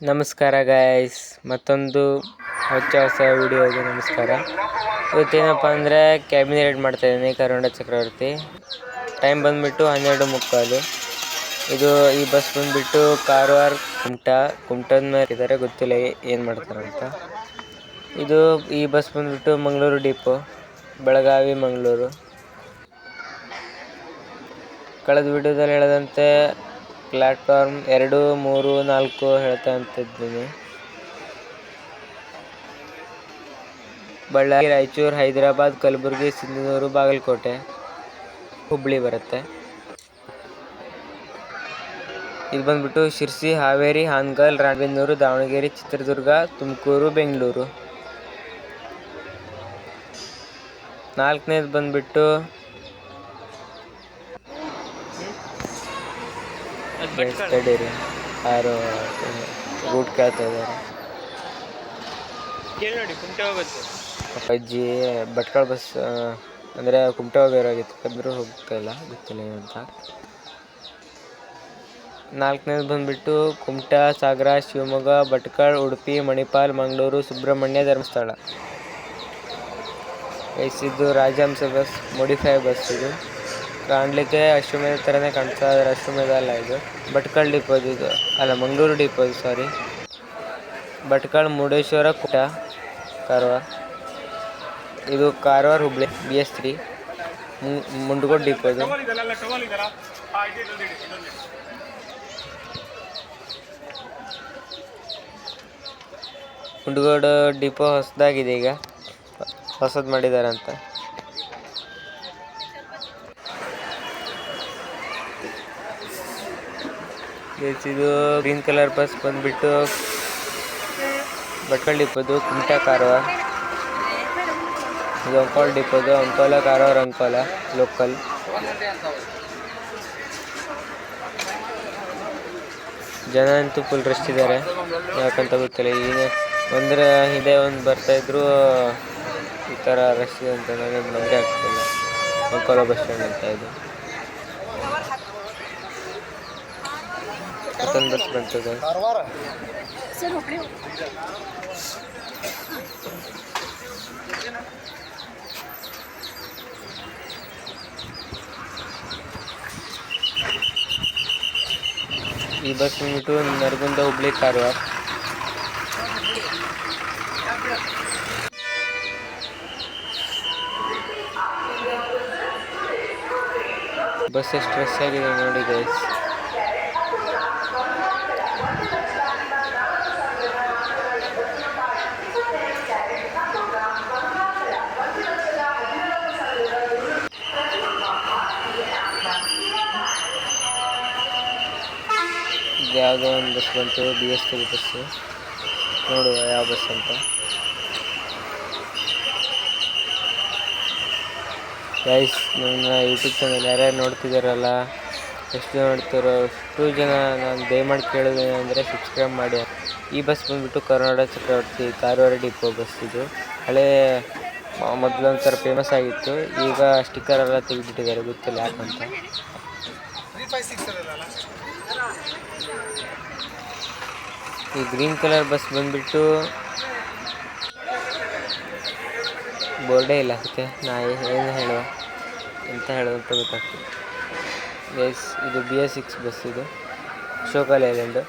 ನಮಸ್ಕಾರ ಗಾಯ್ಸ್ ಮತ್ತೊಂದು ಹೊಚ್ಚ ಹೊಸ ವಿಡಿಯೋಗೆ ನಮಸ್ಕಾರ. ಇವತ್ತೇನಪ್ಪ ಅಂದರೆ ಕ್ಯಾಬಿನ್ ರೈಡ್ ಮಾಡ್ತಾ ಇದ್ದೀನಿ ಕರುನಾಡ ಚಕ್ರವರ್ತಿ. ಟೈಮ್ ಬಂದುಬಿಟ್ಟು ಹನ್ನೆರಡು ಮುಕ್ಕಾಲು. ಇದು ಈ ಬಸ್ ಬಂದುಬಿಟ್ಟು ಕಾರವಾರ ಕುಮಟಾ, ಕುಮಟದ ಮೇಲೆ ಇದ್ದಾರೆ, ಗೊತ್ತಿಲ್ಲ ಏನು ಮಾಡ್ತಾರೆ ಅಂತ. ಇದು ಈ ಬಸ್ ಬಂದುಬಿಟ್ಟು ಮಂಗಳೂರು ಡಿಪೋ ಬೆಳಗಾವಿ, ಮಂಗಳೂರು. ಕಳೆದ ವಿಡಿಯೋದಲ್ಲಿ ಹೇಳದಂತೆ ಪ್ಲ್ಯಾಟ್ಫಾರ್ಮ್ ಎರಡು, ಮೂರು, ನಾಲ್ಕು ಹೇಳ್ತಾ ಅಂತಿದ್ದೀನಿ. ಬಳ್ಳಾರಿ, ರಾಯಚೂರು, ಹೈದರಾಬಾದ್, ಕಲಬುರಗಿ, ಸಿಂಧನೂರು, ಬಾಗಲಕೋಟೆ ಹುಬ್ಬಳ್ಳಿ ಬರುತ್ತೆ. ಇದು ಬಂದ್ಬಿಟ್ಟು ಶಿರ್ಸಿ, ಹಾವೇರಿ, ಹಾನಗಲ್, ರಾಣಬೆನ್ನೂರು, ದಾವಣಗೆರೆ, ಚಿತ್ರದುರ್ಗ, ತುಮಕೂರು, ಬೆಂಗಳೂರು. ನಾಲ್ಕನೇದು ಬಂದ್ಬಿಟ್ಟು ತಡೀರಿ. ಯಾರು ರೂಟ್ ಕೇಳ್ತಾ ಇದ್ದಾರೆ. ನೋಡಿ ಕುಮಟೆ ಹೋಗುತ್ತೆ ಅಜ್ಜಿ ಭಟ್ಕಳ ಬಸ್ ಅಂದರೆ ಕುಮಟೆ ಹೋಗಿರೋಗಿತ್ತು ಅಂದರೂ ಹೋಗ್ತಾ ಇಲ್ಲ ಗೊತ್ತಿಲ್ಲ ಏನಂತ ನಾಲ್ಕನೇದು ಬಂದುಬಿಟ್ಟು ಕುಮಟಾ ಸಾಗರ ಶಿವಮೊಗ್ಗ ಭಟ್ಕಳ ಉಡುಪಿ ಮಣಿಪಾಲ್ ಮಂಗಳೂರು ಸುಬ್ರಹ್ಮಣ್ಯ ಧರ್ಮಸ್ಥಳ. ಇದು ರಾಜಹಂಸ ಬಸ್ ಮೋಡಿಫೈ ಬಸ್ ಇದು. ಕಾಣಲಿಕ್ಕೆ ಅಶ್ವಮೇಧ ಥರನೇ ಕಾಣ್ತಾ ಇದ್ದಾರೆ ಅಶ್ವಮೇಧ ಅಲ್ಲ ಇದು. ಭಟ್ಕಳ ಡಿಪೋ ಇದು. ಅಲ್ಲ ಮಂಗಳೂರು ಡಿಪೋ ಸಾರಿ ಭಟ್ಕಳ ಮುರುಡೇಶ್ವರ ಕೂಟ ಕಾರವಾರ. ಇದು Karwar Hubli B S three Mundgod ಇದು. ಮುಂಡಗೋಡು ಡಿಪೋ ಹೊಸದಾಗಿದೆ ಈಗ. ಹೊಸದು ಮಾಡಿದ್ದಾರೆ Guys, ಇದು ಗ್ರೀನ್ ಕಲರ್ ಬಸ್ ಬಂದ್ಬಿಟ್ಟು ಭಟ್ಕಳ ಡಿಪೋದು, ಕುಮಟಾ ಕಾರವಾರ ಇದು ಅಂಕೋಲ್ ಡಿಪೋದು, ಅಂಕೋಲ ಕಾರವಾರ ಅಂಕೋಲ ಲೋಕಲ್ ಜನ ಅಂತೂ ಫುಲ್ ರಶ್ ಇದ್ದಾರೆ ಯಾಕಂತ ಗೊತ್ತಿಲ್ಲ, ಈಗ ಒಂದರ ಹಿಂದೆ ಒಂದು ಬರ್ತಾ ಇದ್ರು ಈ ಥರ ರಶ್ ಇದೆ ಅಂತ ನನಗೆ ನಂಬಿಕೆ ಆಗ್ತಿಲ್ಲ ಅಂಕೋಲ ಬಸ್ ಸ್ಟ್ಯಾಂಡ್ ಅಂತ ಇದು. ಮತ್ತೊಂದು ಬಸ್ ಬರ್ತದೆ ಈ ಬಸ್ ಬಂದ್ಬಿಟ್ಟು ನರಗುಂದ ಹುಬ್ಳಿ ಕಾರವಾರ ಬಸ್ ಎಷ್ಟು ರಶ್ ಆಗಿದೆ ನೋಡಿ ಗೈಸ್ ಯಾವುದೋ ಒಂದು ಬಸ್ ಬಂತು ಬಿ ಎಸ್ ಟಿ ಬಸ್ಸು ನೋಡುವ ಯಾವ ಬಸ್ ಅಂತ. ಗೈಸ್ ನನ್ನ ಯೂಟ್ಯೂಬ್ ಚಾನಲ್ ಯಾರ್ಯಾರು ನೋಡ್ತಿದ್ದಾರಲ್ಲ ಎಷ್ಟು ಜನ ನೋಡ್ತಾರೋ ಅಷ್ಟು ಜನ ನಾನು ದಯಮಾಡಿ ಕೇಳೋದು ಅಂದರೆ ಸಬ್ಸ್ಕ್ರೈಬ್ ಮಾಡಿ. ಈ ಬಸ್ ಬಂದುಬಿಟ್ಟು ಕರ್ನಾಟಕ ಚಕ್ರವರ್ತಿ ಕಾರವಾರ ಡಿಪೋ ಬಸ್ ಇದು. ಹಳೆ ಮೊದಲು ಒಂಥರ ಫೇಮಸ್ ಆಗಿತ್ತು. ಈಗ ಸ್ಟಿಕ್ಕರ್ ಎಲ್ಲ ತೆಗೆದುಬಿಟ್ಟಿದ್ದಾರೆ ಗೊತ್ತಿಲ್ಲ ಯಾಕಂತ. ಈ ಗ್ರೀನ್ ಕಲರ್ ಬಸ್ ಬಂದ್ಬಿಟ್ಟು ಬೋರ್ಡೇ ಇಲ್ಲ ಅದಕ್ಕೆ ನಾ ಏನು ಹೇಳುವ ಎಂತ ಹೇಳೋದಂತ ಗೊತ್ತಾಗ್ತದೆ ಎಸ್ ಇದು ಬಿ ಎಸ್ ಸಿಕ್ಸ್ ಬಸ್ ಇದು. ಅಶೋಕ ಐಲ್ಯಾಂಡು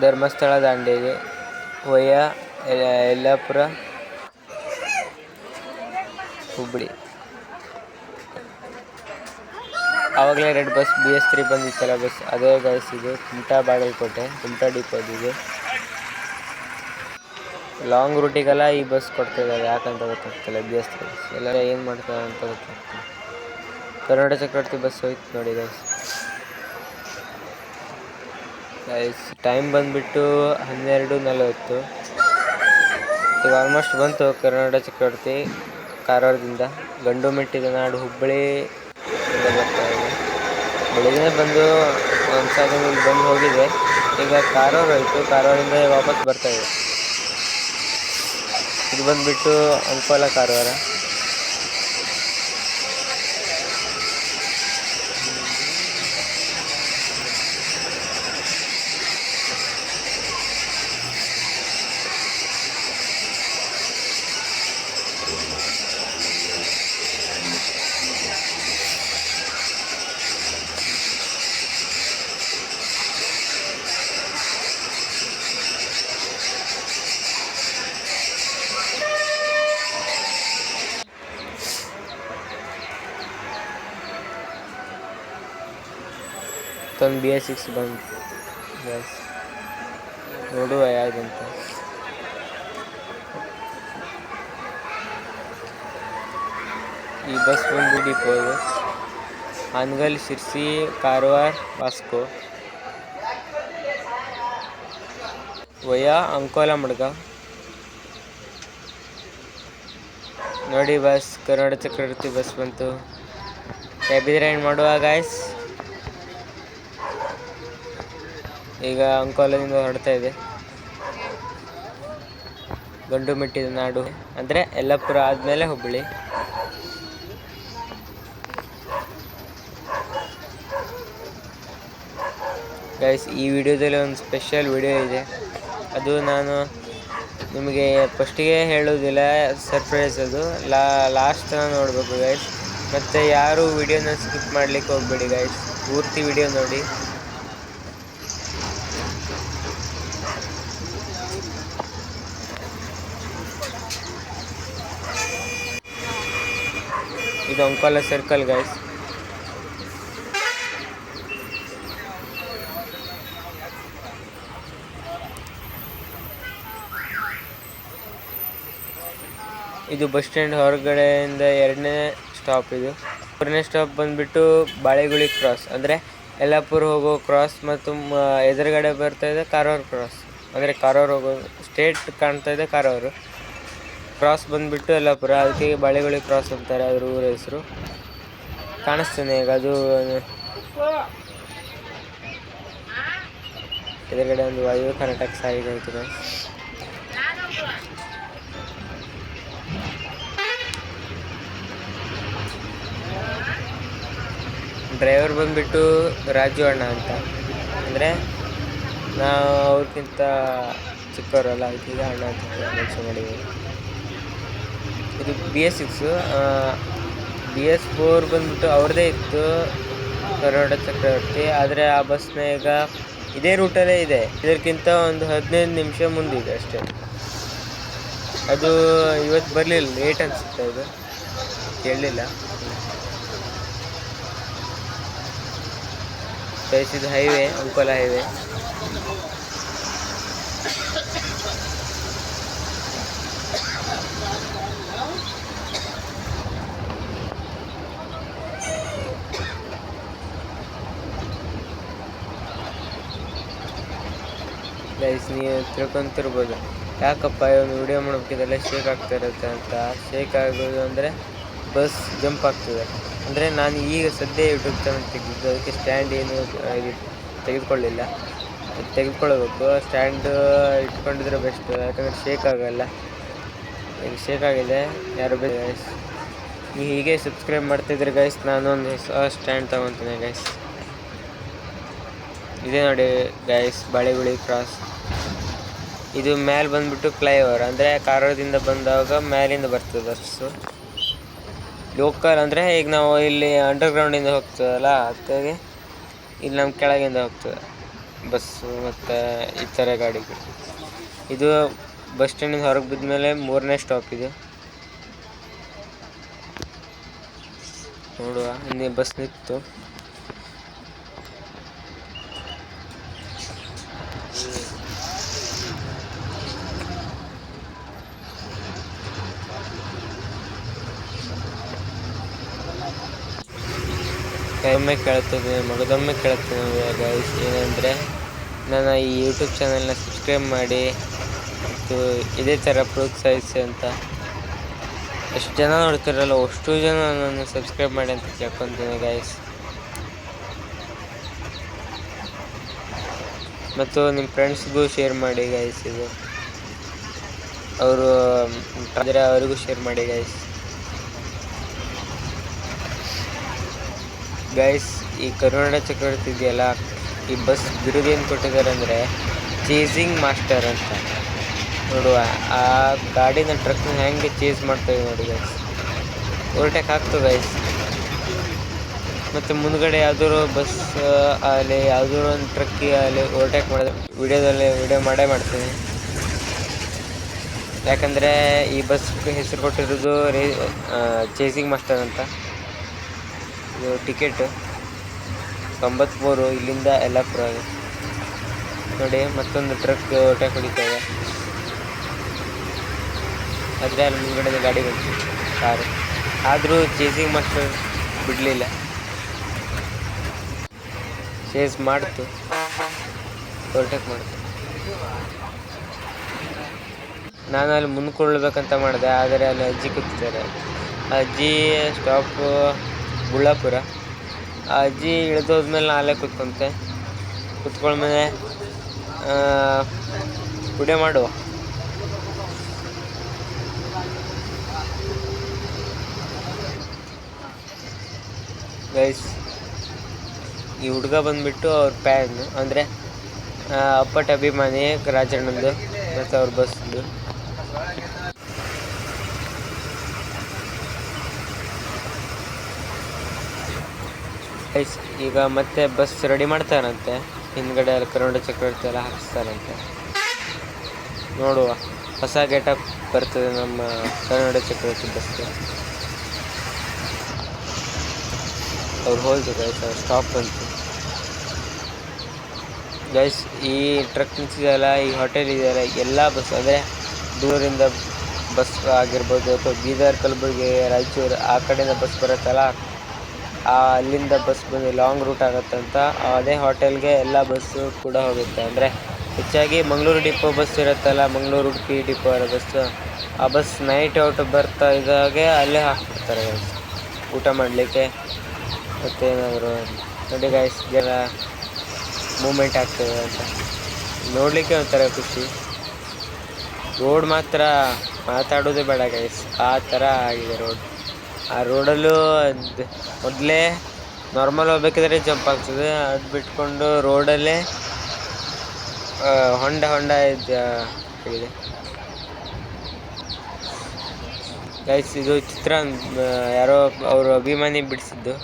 ಧರ್ಮಸ್ಥಳ, ದಾಂಡೇಲಿ, ಹೊಯ್ಯ ಯಲ್ಲಾಪುರ, ಹುಬ್ಬಳ್ಳಿ. ಆವಾಗಲೇ red bus, B S three ಬಂದಿತ್ತಲ್ಲ bus ಅದೇ ಬಸ್ ಇದು ಕುಮಟಾ ಬಾಗಲಕೋಟೆ, ಕುಮಟಾ ಡಿಪೋದು ಇದು. ಲಾಂಗ್ ರೂಟಿಗೆಲ್ಲ ಈ ಬಸ್ ಕೊಡ್ತಿದ್ದಾರೆ. ಯಾಕಂತ ಗೊತ್ತಾಗ್ತಿಲ್ಲ ಬಿ ಎಸ್ ತ್ರೀ ಬಸ್ ಎಲ್ಲ ಏನು ಮಾಡ್ತಾರೆ ಅಂತ ಗೊತ್ತಾಗ್ತಿಲ್ಲ. ಕರ್ನಾಟಕ ಚಕ್ರವರ್ತಿ ಬಸ್ ಹೋಯ್ತು ನೋಡಿ ಗೈಸ್ ಗೈಸ್ ಟೈಮ್ ಬಂದುಬಿಟ್ಟು ಹನ್ನೆರಡು ನಲವತ್ತು. ಈಗ ಆಲ್ಮೋಸ್ಟ್ ಬಂತು ಕರ್ನಾಟಕ ಚಕ್ರವರ್ತಿ ಕಾರವಾರದಿಂದ. ಗಂಡು ಮೆಟ್ಟಿದ ನಾಡು ಹುಬ್ಬಳ್ಳಿ. ಬರ್ತಾರೆ ಬೆಳಿಗ್ಗೆ ಬಂದು ಒಂದು ಸಾರಿ ಇಲ್ಲಿ ಬಂದು ಹೋಗಿದೆ ಈಗ ಕಾರವಾರ ಹೋಯಿತು ಕಾರೋರಿಂದ ವಾಪಸ್ ಬರ್ತಾ ಇದೆ ಇದು ಬಂದುಬಿಟ್ಟು ಅಂಕೋಲ ಕಾರವಾರ. ಮತ್ತೊಂದು ಬಿ ಎಸ್ ಸಿಕ್ಸ್ ಬಂದು. ಗೈಸ್ ನೋಡುವ ಯಾವುದಂತ ಈ ಬಸ್ ಬಂದು ಡಿಪೋ ಇದು ಹಾನಗಲ್ ಶಿರ್ಸಿ, ಕಾರವಾರ, ವಾಸ್ಕೋ. ವಯಾ ಅಂಕೋಲ ಮಡ್ಗ. ನೋಡಿ ಬಸ್ ಕನ್ನಡ ಚಕ್ರವರ್ತಿ ಬಸ್ ಬಂತು. ಕ್ಯಾಬಿದ್ರೆ ರೈಡ್ ಮಾಡುವ ಗಾಯ್ಸ್ ಈಗ ಅಂಕೋಲದಿಂದ ಹೊರಡ್ತಾ ಇದೆ. ಗಂಡು ಮೆಟ್ಟಿದ ನಾಡು. ಅಂದರೆ ಯಲ್ಲಾಪುರ ಆದಮೇಲೆ ಹುಬ್ಬಳ್ಳಿ. ಗೈಸ್ ಈ ವಿಡಿಯೋದಲ್ಲಿ ಒಂದು ಸ್ಪೆಷಲ್ ವಿಡಿಯೋ ಇದೆ. ಅದು ನಾನು ನಿಮಗೆ ಫಸ್ಟಿಗೆ ಹೇಳೋದಿಲ್ಲ ಸರ್ಪ್ರೈಸ್ ಅದು. ಲಾ ಲಾಸ್ಟ್ ನೋಡಬೇಕು ಗೈಸ್ ಮತ್ತು ಯಾರು ವಿಡಿಯೋನ ಸ್ಕಿಪ್ ಮಾಡಲಿಕ್ಕೆ ಹೋಗ್ಬೇಡಿ ಗೈಸ್ ಪೂರ್ತಿ ವಿಡಿಯೋ ನೋಡಿ. ಇದು ಅಂಕೋಲ ಸರ್ಕಲ್ ಗೈಸ್ ಇದು ಬಸ್ ಸ್ಟ್ಯಾಂಡ್ ಹೊರಗಡೆಯಿಂದ ಎರಡನೇ ಸ್ಟಾಪ್ ಇದು. ಮೂರನೇ ಸ್ಟಾಪ್ ಬಂದ್ಬಿಟ್ಟು ಬಾಳೆಗುಳಿ ಕ್ರಾಸ್ ಅಂದರೆ ಯಲ್ಲಾಪುರ ಹೋಗೋ ಕ್ರಾಸ್ ಮತ್ತು ಎದುರುಗಡೆ ಬರ್ತಾ ಇದೆ ಕಾರವಾರ ಕ್ರಾಸ್ ಅಂದರೆ ಕಾರವಾರ ಹೋಗೋ ಸ್ಟೇಟ್ ಕಾಣ್ತಾ ಇದೆ ಕಾರವಾರ. ಕ್ರಾಸ್ ಬಂದ್ಬಿಟ್ಟು ಯಲ್ಲಾಪುರ ಅದಕ್ಕೆ ಬಳೆಗಳಿಗೆ ಕ್ರಾಸ್ ಅಂತಾರೆ ಅದ್ರ ಊರ ಹೆಸರು. ಕಾಣಿಸ್ತಾನೆ ಈಗ ಅದು, ಎದುರುಗಡೆ ಒಂದು ವಾಯು ಕರ್ನಾಟಕ ಸಾರಿಗೆ ಹೋಗ್ತದೆ. ಡ್ರೈವರ್ ಬಂದ್ಬಿಟ್ಟು ರಾಜು ಅಣ್ಣ ಅಂತ. ಅಂದರೆ ನಾವು ಅವ್ರಿಗಿಂತ ಚಿಕ್ಕವರಲ್ಲ ಅದಕ್ಕೆ ಅಣ್ಣ ಅಂತ ಮಾಡಿದ್ದೀವಿ ಇದು B S six B S four ಬಂದ್ಬಿಟ್ಟು ಅವ್ರದ್ದೇ ಇತ್ತು. ಕರೋಡ ಚಕ್ರವರ್ತಿ. ಆದರೆ ಆ ಬಸ್ನ ಈಗ ಇದೇ ರೂಟಲ್ಲೇ ಇದೆ. ಇದಕ್ಕಿಂತ ಒಂದು ಹದಿನೈದು ನಿಮಿಷ ಮುಂದಿದೆ ಅಷ್ಟೇ. ಅದು ಇವತ್ತು ಬರಲಿಲ್ಲ. ಲೇಟ್ ಅನಿಸುತ್ತೆ ಇದು ಕೇಳಲಿಲ್ಲ. ಕಳಿಸಿದ ಹೈವೇ ಅಂಕೋಲ ಹೈವೇ ಗೈಸ್ ನೀವು ತಿಳ್ಕೊಂತಿರ್ಬೋದು. ಯಾಕಪ್ಪ ಒಂದು ವಿಡಿಯೋ ಮಾಡ್ಬೇಕಿದೆಲ್ಲ ಶೇಕ್ ಆಗ್ತಾ ಇರುತ್ತೆ ಅಂತ. ಶೇಕ್ ಆಗೋದು ಅಂದರೆ ಬಸ್ ಜಂಪ್ ಆಗ್ತದೆ. ಅಂದರೆ ನಾನು ಈಗ ಸದ್ಯ ಯೂಟ್ಯೂಬ್ ಚಾನಲ್ ತೆಗೆದಿದ್ದು, ಅದಕ್ಕೆ ಸ್ಟ್ಯಾಂಡ್ ಏನು ಇದು ತೆಗೆದುಕೊಳ್ಳಿಲ್ಲ. ತೆಗೆದುಕೊಳ್ಬೇಕು ಸ್ಟ್ಯಾಂಡ್ ಇಟ್ಕೊಂಡಿದ್ರೆ ಬೆಸ್ಟ್ ಯಾಕಂದರೆ ಶೇಕ್ ಆಗಲ್ಲ. ಈಗ ಶೇಕ್ ಆಗಿದೆ. ಯಾರು ಗೈಸ್ ನೀವು ಹೀಗೆ ಸಬ್ಸ್ಕ್ರೈಬ್ ಮಾಡ್ತಿದ್ರೆ ಗೈಸ್ ನಾನು ಒಂದು ಹೊಸ ಸ್ಟ್ಯಾಂಡ್ ತೊಗೊತೀನಿ ಗೈಸ್ ಇದೇ ನೋಡಿ ಗೈಸ್ ಬಾಳೆಗುಳಿ ಕ್ರಾಸ್ ಇದು ಮೇಲೆ ಬಂದ್ಬಿಟ್ಟು ಫ್ಲೈಓವರ್ ಅಂದರೆ ಕಾರವಾರದಿಂದ ಬಂದಾಗ ಮೇಲಿಂದ ಬರ್ತದೆ ಬಸ್ಸು ಲೋಕಲ್ ಅಂದರೆ ಈಗ ನಾವು ಇಲ್ಲಿ ಅಂಡರ್ಗ್ರೌಂಡಿಂದ ಹೋಗ್ತದಲ್ಲ, ಅದಕ್ಕಾಗಿ ಇಲ್ಲಿ ನಮ್ಮ ಕೆಳಗಿಂದ ಹೋಗ್ತದೆ. ಬಸ್ಸು ಮತ್ತು ಈ ಥರ ಗಾಡಿಗಳು. ಇದು ಬಸ್ ಸ್ಟ್ಯಾಂಡಿಂದ ಹೊರಗೆ ಬಿದ್ದ ಮೇಲೆ ಮೂರನೇ ಸ್ಟಾಪ್ ಇದು. ನೋಡುವ, ಇನ್ನೇ ಬಸ್ ನಿಂತು. ಕೈಮೆ ಕೇಳ್ತದೆ, ಮಗದೊಮ್ಮೆ ಗಾಯಸ್ ಏನಂದರೆ, ನನ್ನ ಈ ಯೂಟ್ಯೂಬ್ ಚಾನಲ್ನ ಸಬ್ಸ್ಕ್ರೈಬ್ ಮಾಡಿ ಮತ್ತು ಇದೇ ಥರ ಪ್ರೋತ್ಸಾಹಿಸಿ ಅಂತ. ಎಷ್ಟು ಜನ ನೋಡ್ತಿರಲ್ಲ, ಅಷ್ಟು ಜನ ನನ್ನ ಸಬ್ಸ್ಕ್ರೈಬ್ ಮಾಡಿ ಅಂತ ಕೇಳ್ಕೊತೀನಿ ಗೈಸ್ ಮತ್ತು ನಿಮ್ಮ ಫ್ರೆಂಡ್ಸ್ಗೂ ಶೇರ್ ಮಾಡಿ ಗೈಸ್ ಇದು. ಅವರು ಆದರೆ ಅವರಿಗೂ ಶೇರ್ ಮಾಡಿ ಗೈಸ್ ಗೈಸ್ ಈ ಕರುನಾಡ ಚಕ್ರವರ್ತಿ ಇದೆಯಲ್ಲ ಈ ಬಸ್ ಬಿರುದೇನು ಕೊಟ್ಟಿದ್ದಾರೆ ಅಂದರೆ ಚೇಸಿಂಗ್ ಮಾಸ್ಟರ್ ಅಂತ. ನೋಡುವ. ಆ ಗಾಡಿನ ಟ್ರಕ್ನ ಹೆಂಗೆ ಚೇಸ್ ಮಾಡ್ತೇವೆ ನೋಡಿ ಗೈಸ್ ಓವರ್ಟೇಕ್ ಆಗ್ತದೆ ಗೈಸ್ ಮತ್ತು ಮುಂದ್ಗಡೆ ಯಾವ್ದಾದ್ರು ಬಸ್ ಆಗಲಿ ಯಾವ್ದಾದ್ರು ಒಂದು ಟ್ರಕ್ಕಿಗೆ ಆಗಲಿ ಓವರ್ಟೇಕ್ ಮಾಡಿದ್ರೆ ವಿಡಿಯೋದಲ್ಲಿ ವಿಡಿಯೋ ಮಾಡೇ ಮಾಡ್ತೀನಿ. ಯಾಕಂದರೆ ಈ ಬಸ್ ಹೆಸರು ಕೊಟ್ಟಿರೋದು ರೇ ಚೇಸಿಂಗ್ ಮಾಸ್ಟರ್ ಅಂತ. ಇದು ಟಿಕೆಟ್ ತೊಂಬತ್ತ್ಮೂರು ಇಲ್ಲಿಂದ ಯಲ್ಲಾಪುರ. ನೋಡಿ ಮತ್ತೊಂದು ಟ್ರಕ್ ಓವರ್ಟೇಕ್ ಹೊಡಿತಾ ಇದೆ ಆದರೆ ಅಲ್ಲಿ ಮುಂದ್ಗಡೆ ಗಾಡಿ ಬಂತು. ಕಾರು. ಆದರೂ ಚೇಸಿಂಗ್ ಮಾಸ್ಟರ್ ಬಿಡಲಿಲ್ಲ. ಚೇಸ್ ಮಾಡ್ತು. ಓವರ್ಟೇಕ್ ಮಾಡ್ತು. ನಾನು ಅಲ್ಲಿ ಮುಂದ್ಕೊಳ್ಬೇಕಂತ ಮಾಡಿದೆ, ಆದರೆ ಅಲ್ಲಿ ಅಜ್ಜಿ ಕೂತಿದ್ದಾರೆ. ಅಜ್ಜಿ ಸ್ಟಾಪು ಬುಳ್ಳಾಪುರ. ಆ ಅಜ್ಜಿ ಇಳಿದೋದ್ಮೇಲೆ ನಾನು ಅಲ್ಲೇ ಕೂತ್ಕೊಂತೆ. ಕೂತ್ಕೊಂಡ್ಮೇಲೆ ಪುಡಿ ಮಾಡುವ. ಗೈಸ್ ಈ ಹುಡುಗ ಬಂದ್ಬಿಟ್ಟು ಅವ್ರ ಪ್ಯಾನ್ ಅಂದರೆ ಅಪ್ಪಟ ಅಭಿಮಾನಿ ರಾಜಣ್ಣಂದು ಮತ್ತು ಅವ್ರ ಬಸ್ದು ಗೈಸ್ ಈಗ ಮತ್ತೆ ಬಸ್ ರೆಡಿ ಮಾಡ್ತಾರಂತೆ. ಹಿಂದ್ಗಡೆ ಎಲ್ಲ ಕರ್ನಾಟಕ ಚಕ್ರವರ್ತಿ ಎಲ್ಲ ಹಾಕಿಸ್ತಾರಂತೆ. ನೋಡುವ. ಹೊಸ ಗೇಟಪ್ ಬರ್ತದೆ ನಮ್ಮ ಕನ್ನಡ ಚಕ್ರವರ್ತಿ ಬಸ್ಗೆ ಅವ್ರು ಹೋಲ್ತು ಗೈಸ್ ಅವ್ರು ಸ್ಟಾಪ್ ಬಂತು. ಗೈಸ್ ಈ ಟ್ರಕ್ ನಿಲ್ಸಿದೆಯಲ್ಲ ಈ ಹೋಟೆಲ್ ಇದೆಯಲ್ಲ ಎಲ್ಲ ಬಸ್ ಅಂದರೆ ದೂರಿಂದ ಬಸ್ ಆಗಿರ್ಬೋದು ಅಥವಾ ಬೀದರ್, ಕಲಬುರ್ಗಿ, ರಾಯಚೂರು ಆ ಕಡೆಯಿಂದ ಬಸ್ ಬರುತ್ತಲ್ಲ ಅಲ್ಲಿಂದ ಬಸ್ ಬಂದು ಲಾಂಗ್ ರೂಟ್ ಆಗುತ್ತಂತ ಅದೇ ಹೋಟೆಲ್ಗೆ ಎಲ್ಲ ಬಸ್ಸು ಕೂಡ ಹೋಗುತ್ತೆ. ಅಂದರೆ ಹೆಚ್ಚಾಗಿ ಮಂಗಳೂರು ಡಿಪೋ ಬಸ್ ಇರುತ್ತಲ್ಲ, ಮಂಗಳೂರು ಉಡುಪಿ ಡಿಪೋ ಇರೋ ಬಸ್ಸು ಆ ಬಸ್ ನೈಟ್ ಔಟ್ ಬರ್ತಾ ಇದ್ದಾಗೆ ಅಲ್ಲೇ ಹಾಕ್ಬಿಡ್ತಾರೆ ಊಟ ಮಾಡಲಿಕ್ಕೆ. ಮತ್ತೇನಾದರೂ ನೋಡಿ ಗಾಯ್ಸ್ ಜನ ಮೂಮೆಂಟ್ ಆಗ್ತದೆ ಅಂತ. ನೋಡಲಿಕ್ಕೆ ಒಂಥರ ಖುಷಿ. ರೋಡ್ ಮಾತ್ರ ಮಾತಾಡೋದೇ ಬೇಡ ಗೈಸ್ ಆ ಥರ ಆಗಿದೆ ರೋಡ್ ಆ ರೋಡಲ್ಲೂ ಮೊದಲೇ ನಾರ್ಮಲ್ ಹೋಗ್ಬೇಕಿದ್ರೆ ಜಂಪ್ ಆಗ್ತದೆ. ಅದು ಬಿಟ್ಕೊಂಡು ರೋಡಲ್ಲೇ ಹೊಂಡ ಹೊಂಡ ಇದೆ ಗೈಸ್ ಇದು ಚಿತ್ರ ಯಾರೋ ಅವರು ಅಭಿಮಾನಿ ಬಿಡಿಸಿದ್ದು.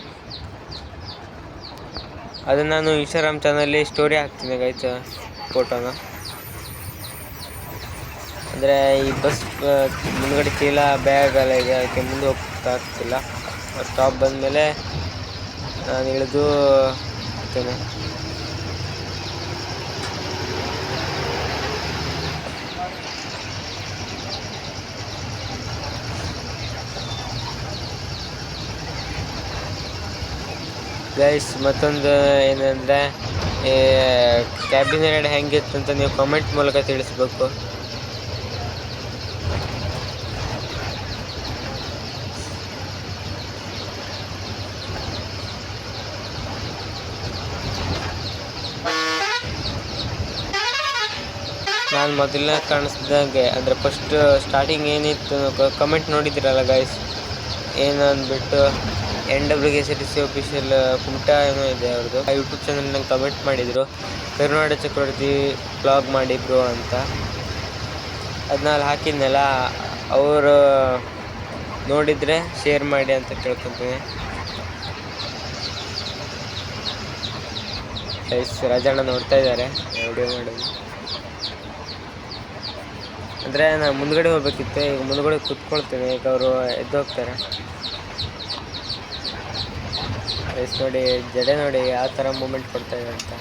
ಅದನ್ನು ನಾನು ಇನ್ಸ್ಟಾಗ್ರಾಮ್ ಚಾನಲ್ಲಿ ಸ್ಟೋರಿ ಹಾಕ್ತೀನಿ ಗೈಸ್ ಫೋಟೋನ ಅಂದರೆ ಈ ಬಸ್ ಮುಂದ್ಗಡೆ ಚೀಲ ಬ್ಯಾಗ್ ಎಲ್ಲ ಇದೆ, ಅದಕ್ಕೆ ಮುಂದೆ ಹೋಗ್ತಾ ಆಗ್ತಿಲ್ಲ. ಸ್ಟಾಪ್ ಬಂದಮೇಲೆ ನಾನು ಇಳಿದು ಹೋಗ್ತೇನೆ. ಗೈಸ್ ಮತ್ತೊಂದು ಏನಂದರೆ ಕ್ಯಾಬಿನ್ ರೈಡ್ ಹೆಂಗಿತ್ತು ಅಂತ ನೀವು ಕಮೆಂಟ್ ಮೂಲಕ ತಿಳಿಸ್ಬೇಕು. ನಾನು ಮೊದಲನೇ ಕಾಣಿಸ್ದಂಗೆ, ಅಂದರೆ ಫಸ್ಟ್ ಸ್ಟಾರ್ಟಿಂಗ್ ಏನಿತ್ತು ಕಮೆಂಟ್ ನೋಡಿದ್ದೀರಲ್ಲ ಗೈಸ್ ಏನು ಅಂದ್ಬಿಟ್ಟು N W K C T C official Kumta ಏನೋ ಇದೆ ಅವ್ರದ್ದು ಆ ಯೂಟ್ಯೂಬ್ ಚಾನಲ್ ನಂಗೆ ಕಮೆಂಟ್ ಮಾಡಿದರು. ಕರುನಾಡ ಚಕ್ರವರ್ತಿ ಬ್ಲಾಗ್ ಮಾಡಿ ಅಂತ. ಅದನ್ನ ಅಲ್ಲಿ ಹಾಕಿದ್ನಲ್ಲ, ಅವರು ನೋಡಿದರೆ ಶೇರ್ ಮಾಡಿ ಅಂತ ಕೇಳ್ಕೊತೀನಿ. ಎಸ್ ರಾಜಣ್ಣ ನೋಡ್ತಾ ಇದ್ದಾರೆ ವಿಡಿಯೋ ಮಾಡೋದು. ಅಂದರೆ ನಾನು ಮುಂದ್ಗಡೆ ಹೋಗ್ಬೇಕಿತ್ತು, ಈಗ ಮುಂದ್ಗಡೆ ಕುತ್ಕೊಳ್ತೇನೆ, ಈಗ ಅವರು ಎದ್ದು ಹೋಗ್ತಾರೆ. ಗೈಸ್ ನೋಡಿ, ಜಡೆ ನೋಡಿ ಯಾವ ಥರ ಮೂಮೆಂಟ್ ಕೊಡ್ತಾ ಇದೆ ಅಂತ.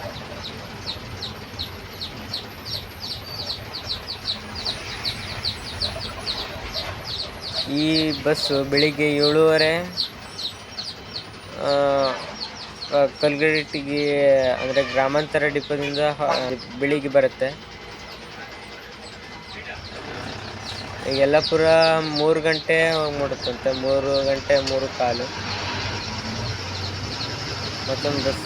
ಈ ಬಸ್ಸು ಬೆಳಿಗ್ಗೆ ಏಳುವರೆ ಕಲ್ಗಟ್ಟಿಗೆ, ಅಂದರೆ ಗ್ರಾಮಾಂತರ ಡಿಪೋದಿಂದ ಬೆಳಿಗ್ಗೆ ಬರುತ್ತೆ. ಯಲ್ಲಾಪುರ ಮೂರು ಗಂಟೆ ಹೋಗಿ ಮುಡುತ್ತಂತೆ ಮೂರು ಗಂಟೆ ಮೂರು ಕಾಲು. ಮತ್ತೊಂದು ಬಸ್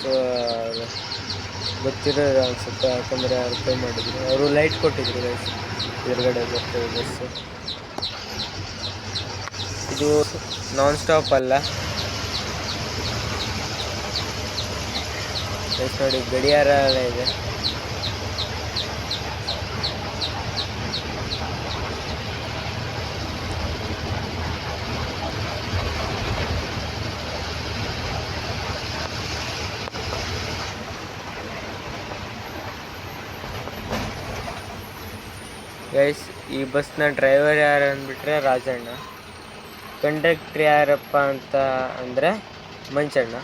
ಗೊತ್ತಿರೋದು ಅನ್ಸುತ್ತೆ, ಯಾಕಂದರೆ ಅವ್ರು ಪೇ ಮಾಡಿದ್ರು. ಅವರು ಲೈಟ್ ಕೊಟ್ಟಿದ್ರು ಗೈಸ್ ಎದುರುಗಡೆ ಬರ್ತದೆ ಬಸ್ಸು ಇದು ನಾನ್ ಸ್ಟಾಪ್ ಅಲ್ಲ ನೋಡಿ ಗಡಿಯಾರ ಇದೆ. ಗೈಸ್ ಈ ಬಸ್ನ ಡ್ರೈವರ್ ಯಾರು ಅಂದ್ಬಿಟ್ರೆ ರಾಜಣ್ಣ. ಕಂಡಕ್ಟ್ರ್ ಯಾರಪ್ಪ ಅಂತ ಅಂದರೆ ಮಂಚಣ್ಣ.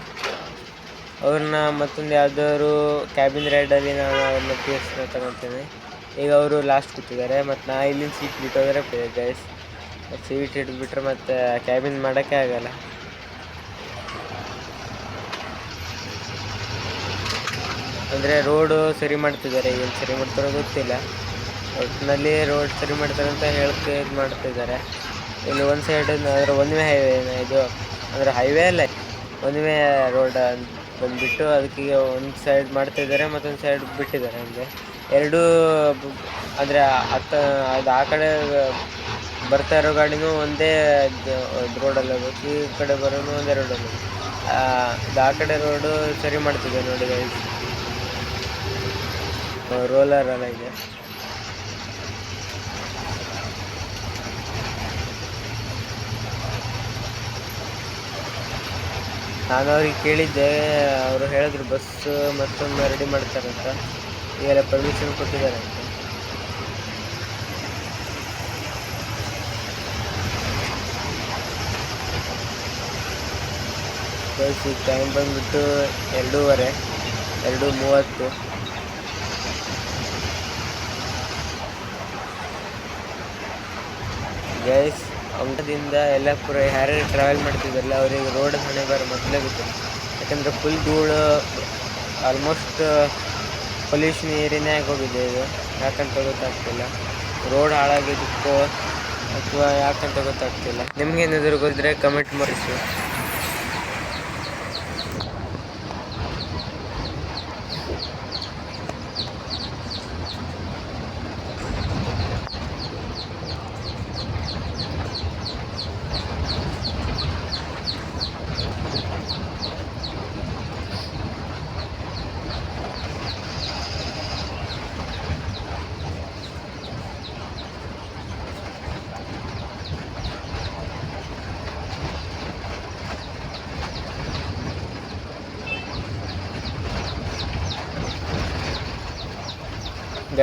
ಅವ್ರನ್ನ ಮತ್ತೊಂದು ಯಾವ್ದಾದ್ರು ಕ್ಯಾಬಿನ್ ರೈಡಲ್ಲಿ ನಾನು ಅವ್ರನ್ನ ಪಿ ತಗೊತೀನಿ ತಗೊತೇನೆ. ಈಗ ಅವರು ಲಾಸ್ಟ್ ಕೂತಿದ್ದಾರೆ, ಮತ್ತು ನಾ ಇಲ್ಲಿಂದ ಸೀಟ್ ಬಿಟ್ಟೋದ್ರೆ ಗೈಸ್ ಸೀಟ್ ಹಿಡಿದ್ಬಿಟ್ರೆ ಮತ್ತು ಕ್ಯಾಬಿನ್ ಮಾಡೋಕ್ಕೆ ಆಗಲ್ಲ. ಅಂದರೆ ರೋಡು ಸರಿ ಮಾಡ್ತಿದ್ದಾರೆ, ಏನು ಸರಿ ಮಾಡ್ತಾರೋ ಗೊತ್ತಿಲ್ಲ. ಒಟ್ಟಿನಲ್ಲಿ ರೋಡ್ ಸರಿ ಮಾಡ್ತಾರೆ ಅಂತ ಹೇಳ್ಕೆ ಇದು ಮಾಡ್ತಿದ್ದಾರೆ. ಇಲ್ಲಿ ಒಂದು ಸೈಡ್ ಅಂದ್ರೆ ಒನ್ ವೇ ಹೈವೇ ಇದು ಅಂದರೆ ಹೈವೇ ಅಲ್ಲ ಒನ್ ವೇ ರೋಡ್ ಬಂದುಬಿಟ್ಟು ಅದಕ್ಕೆ ಒಂದು ಸೈಡ್ ಮಾಡ್ತಿದ್ದಾರೆ ಮತ್ತೊಂದು ಸೈಡ್ ಬಿಟ್ಟಿದ್ದಾರೆ ಅಂದರೆ ಎರಡೂ ಅಂದರೆ ಹತ್ತ ಅದು ಆ ಕಡೆ ಬರ್ತಾ ಇರೋ ಗಾಡಿನೂ ಒಂದೇ ರೋಡಲ್ಲಿ ಹೋಗ್ಬೇಕು ಈ ಕಡೆ ಬರೋನು ಒಂದೇ ರೋಡಲ್ಲಿ ಅದು ಆ ಕಡೆ ರೋಡು ಸರಿ ಮಾಡ್ತಿದೆ ನೋಡಿ ರೋಲರ್ ಎಲ್ಲ ಇದೆ. ನಾನು ಅವ್ರಿಗೆ ಕೇಳಿದ್ದೆ, ಅವರು ಹೇಳಿದ್ರು ಬಸ್ ಮತ್ತೊಮ್ಮೆ ರೆಡಿ ಮಾಡ್ತಾರಂತ ಈಗೆಲ್ಲ ಪರ್ಮಿಷನ್ ಕೊಟ್ಟಿದ್ದಾರೆ ಅಂತ. ಟೈಮ್ ಬಂದ್ಬಿಟ್ಟು ಎರಡೂವರೆ ಎರಡು ಮೂವತ್ತು ಗೈಸ್ ಅಂಗದಿಂದ ಯಲ್ಲಾಪುರ ಯಾರ್ಯಾರು ಟ್ರಾವೆಲ್ ಮಾಡ್ತಿದ್ರಲ್ಲ ಅವರಿಗೆ ರೋಡ್ ಹಣೆ ಬರೋ ಮೊದಲೇ ಗೊತ್ತು ಯಾಕಂದರೆ ಫುಲ್ ಧೂಳು ಆಲ್ಮೋಸ್ಟ್ ಪೊಲ್ಯೂಷನ್ ಏರಿಯಾನೇ ಆಗೋಗಿದೆ ಇದು. ಯಾಕಂತ ಗೊತ್ತಾಗ್ತಿಲ್ಲ. ರೋಡ್ ಹಾಳಾಗಿದ್ದಕ್ಕೋ ಅಥವಾ ಯಾಕಂತ ಗೊತ್ತಾಗ್ತಿಲ್ಲ. ನಿಮ್ಗೇನಾದರೂ ಗೊತ್ತಿದ್ರೆ ಕಮೆಂಟ್ ಮಾಡಿಸಿ.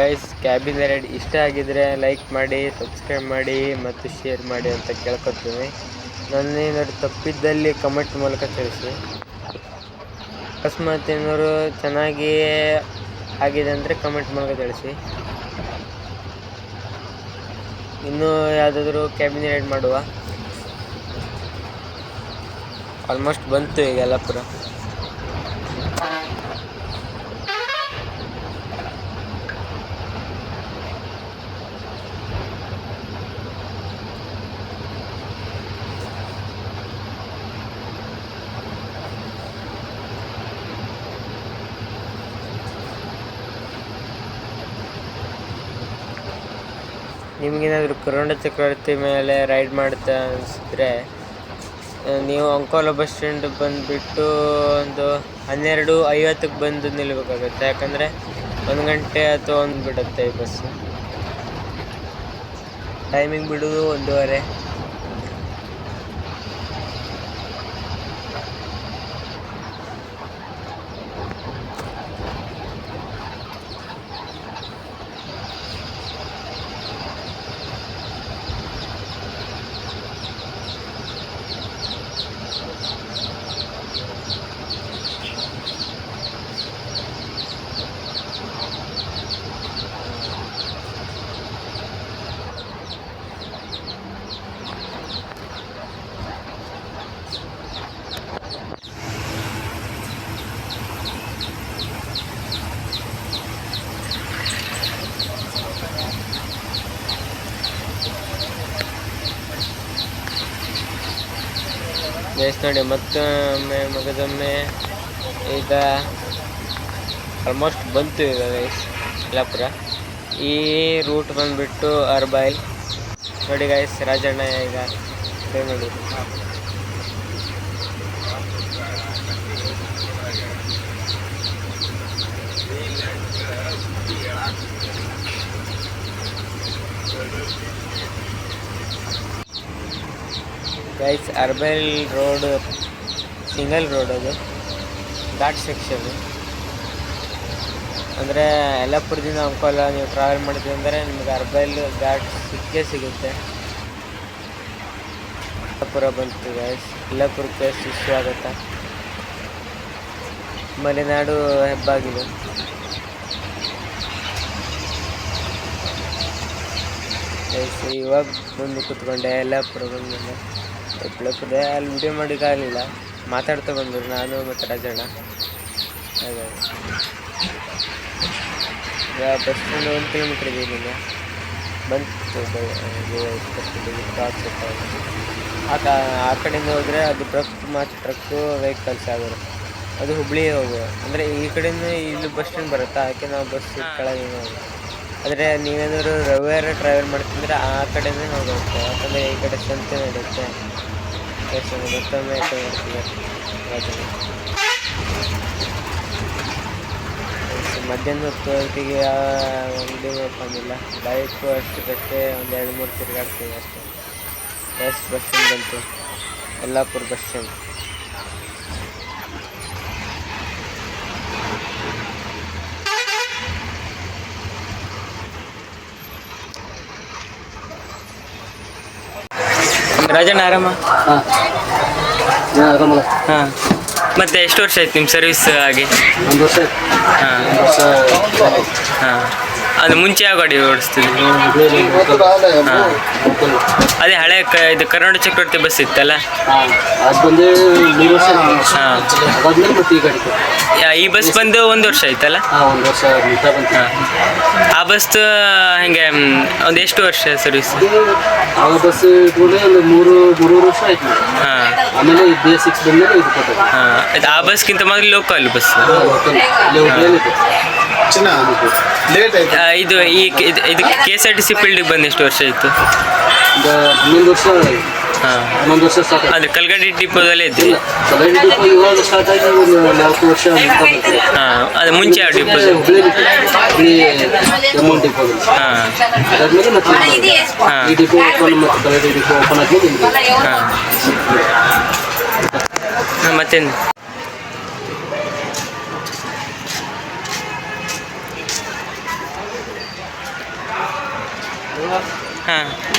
ಗೈಸ್ ಕ್ಯಾಬಿನ್ ರೈಡ್ ಇಷ್ಟ ಆಗಿದ್ರೆ ಲೈಕ್ ಮಾಡಿ ಸಬ್ಸ್ಕ್ರೈಬ್ ಮಾಡಿ ಮತ್ತು ಶೇರ್ ಮಾಡಿ ಅಂತ ಕೇಳ್ಕೊತೀನಿ. ನನ್ನೇನಾದ್ರು ತಪ್ಪಿದ್ದಲ್ಲಿ ಕಮೆಂಟ್ ಮೂಲಕ ತಿಳಿಸಿ ಅಕಸ್ಮಾತ್ ಏನಾದ್ರು ಚೆನ್ನಾಗಿ ಆಗಿದೆ ಅಂದರೆ ಕಮೆಂಟ್ ಮೂಲಕ ತಿಳಿಸಿ ಇನ್ನೂ ಯಾವುದಾದ್ರೂ ಕ್ಯಾಬಿನ್ ರೈಡ್ ಮಾಡುವ? ಆಲ್ಮೋಸ್ಟ್ ಬಂತು ಈಗ ಯಲ್ಲಾಪುರ ನಿಮಗೇನಾದರೂ ಕರುಣ ಚಕ್ರವರ್ತಿ ಮೇಲೆ ರೈಡ್ ಮಾಡ್ತಾ ಅನಿಸಿದ್ರೆ ನೀವು ಅಂಕೋಲ ಬಸ್ ಸ್ಟ್ಯಾಂಡ್ ಬಂದುಬಿಟ್ಟು ಒಂದು ಹನ್ನೆರಡು ಐವತ್ತಕ್ಕೆ ಬಂದು ನಿಲ್ಲಬೇಕಾಗುತ್ತೆ ಯಾಕಂದರೆ ಒಂದು ಗಂಟೆ ಅಥವಾ ಒಂದು ಬಿಡುತ್ತೆ ಈ ಬಸ್ಸು ಟೈಮಿಂಗ್ ಬಿಡೋದು ಒಂದೂವರೆ. ಗೈಸ್ ನೋಡಿ, ಮತ್ತೊಮ್ಮೆ ಮಗದೊಮ್ಮೆ ಈಗ ಆಲ್ಮೋಸ್ಟ್ ಬಂತು ಈಗ ಗೈಸ್ ಯಲ್ಲಾಪುರ ಈ ರೂಟ್ ಬಂದುಬಿಟ್ಟು ಅರ್ಬೈಲ್. ನೋಡಿ ಗೈಸ್ ರಾಜಣ್ಣ ಈಗ ನೋಡಿ guys Arbail road single road ಅದು. ಘಾಟ್ ಸೆಕ್ಷನ್ ಅಂದರೆ ಯಲ್ಲಾಪುರದಿಂದ ಅಂಕೋಲ ನೀವು ಟ್ರಾವೆಲ್ ಮಾಡಿದ್ವಿ ಅಂದರೆ ನಿಮಗೆ ಅರ್ಬೈಲ್ ಘಾಟ್ ಸಿಕ್ಕೇ ಸಿಗುತ್ತೆ. ಯಲ್ಲಾಪುರ ಬಂತು ಗೈಸ್ ಯಲ್ಲಾಪುರಕ್ಕೆ ಆಗುತ್ತೆ? ಮಲೆನಾಡು ಹೆಬ್ಬಾಗಿಲು. ಇವಾಗ ಬಂದು ಕುತ್ಕೊಂಡೆ ಯಲ್ಲಾಪುರ ಬಂದಿಲ್ಲ ಯಲ್ಲಾಪುರ ಅಲ್ಲಿ ವಿಡಿಯೋ ಮಾಡಿದಾಗಲಿಲ್ಲ ಮಾತಾಡ್ತಾ ಬಂದರು ನಾನು ಮತ್ತು ರಾಜಣ್ಣ. ಹಾಗಾಗಿ. ಬಸ್ ಸ್ಟ್ಯಾಂಡ್ ಒಂದು ಕಿಲೋಮೀಟ್ರ್ ಇದೆ ಇಲ್ಲಿಂದ. ಬಂತು ಕ್ರಾಸ್ ಆ ಆ ಕಡೆಯಿಂದ ಹೋದರೆ ಅದು ಟ್ರಕ್ ಮತ್ತು ಟ್ರಕ್ಕು ವೆಹಿಕಲ್ಸ್ ಆಗೋರು ಅದು ಹುಬ್ಳಿ ಹೋಗುವ. ಅಂದರೆ ಈ ಕಡೆಯಿಂದ ಇಲ್ಲಿ ಬಸ್ ಸ್ಟ್ಯಾಂಡ್ ಬರುತ್ತಾ? ಅದಕ್ಕೆ ನಾವು ಬಸ್ ಕೆಳಗೆ ಆದರೆ ನೀವೇನಾದರೂ ರವಿವಾರ ಟ್ರಾವೆಲ್ ಮಾಡ್ತಿದ್ರೆ ಆ ಕಡೆನೇ ಹೋಗುತ್ತೆ ಯಾಕಂದರೆ ಈ ಕಡೆ ಸಂತೆ ನಡೆಯುತ್ತೆ ರಾಜಣ್ಣ. ಸೊ ಮಧ್ಯಾಹ್ನ ಹೊತ್ತು ಹೊತ್ತಿಗೆ ಅಂಗಡಿ ನೋಡ್ಕೊಂಡಿಲ್ಲ ಬೈಕು ಅಷ್ಟು ಅಷ್ಟಕ್ಕಷ್ಟೇ ಒಂದು ಎರಡು ಮೂರು ತಿರುಗಾಡ್ತೀವಿ ಅಷ್ಟೇ ಎಸ್ ಬಸ್ ಸ್ಟ್ಯಾಂಡ್ ಬಂತು ಯಲ್ಲಾಪುರ ಬಸ್ ಸ್ಟ್ಯಾಂಡ್ ರಾಜಣ್ಣ ಆರಾಮ? ಹಾಂ. ಮತ್ತೆ ಎಷ್ಟು ವರ್ಷ ಆಯ್ತು ನಿಮ್ಮ ಸರ್ವಿಸ್ ಆಗಿ ಒಂದು ವರ್ಷ. ಹಾಂ. ಹಾಂ. ಅದು ಮುಂಚೆ ಯಾವ ಗಾಡಿ ಓಡಿಸ್ತಿದ್ವಿ ಅದೇ ಹಳೆ ಇದು ಕರ್ನಾಟಕ ಚಕ್ರವರ್ತಿ ಬಸ್ ಇತ್ತಲ್ಲ? ಈ ಈ ಬಸ್ ಬಂದು ಒಂದು ವರ್ಷ ಆಯ್ತಲ್ಲ? ಆ ಬಸ್ ಹಿಂಗೆ ಒಂದು ಎಷ್ಟು ವರ್ಷ ಸರ್ವಿಸ್ ಆ ಬಸ್ ಮೂರು ವರ್ಷ ಆಯ್ತು ಆಮೇಲೆ ಎಸ್ ಸಿಕ್ಸ್ ಇದು ಆ ಬಸ್ಗಿಂತ ಮೊದಲು ಲೋಕಲ್ ಬಸ್. ಚೆನ್ನಾಗಿ ಇದು ಈ ಇದು- K S R T C ಫೀಲ್ಡಿಗೆ ಬಂದು ಎಷ್ಟು ವರ್ಷ ಇತ್ತು ಒಂದು ಹನ್ನೊಂದು ವರ್ಷ ಹಾಂ. ಹನ್ನೊಂದು ವರ್ಷ ಸ್ಟಾರ್ಟ್ ಅದು ಕಲ್ಗಡಿ ಡಿಪೋದಲ್ಲೇ ಇದ್ದೆ ಇಲ್ಲ ಕಲರ್ ಡಿಪೋ ಇವಾಗ ಸ್ಟಾರ್ಟ್ ಆಗಿ ಒಂದು ನಾಲ್ಕು ವರ್ಷ ಮುಗ್ತಾ ಬರ್ತದೆ ಹಾಂ ಅದು ಮುಂಚೆ ಯಾವ ಅಮೌಂಟ್ ಡಿಪೋ ಹಾಂ. ಅದಾದ್ಮೇಲೆ ಮತ್ತೆ ಹಾಂ ಈ ಡಿಪೋ ಓಪನ್ ಮತ್ತೆ ಕಲರ್ ಡಿಪೋ ಓಪನ್ ಆದ್ಮೇಲೆ ครับ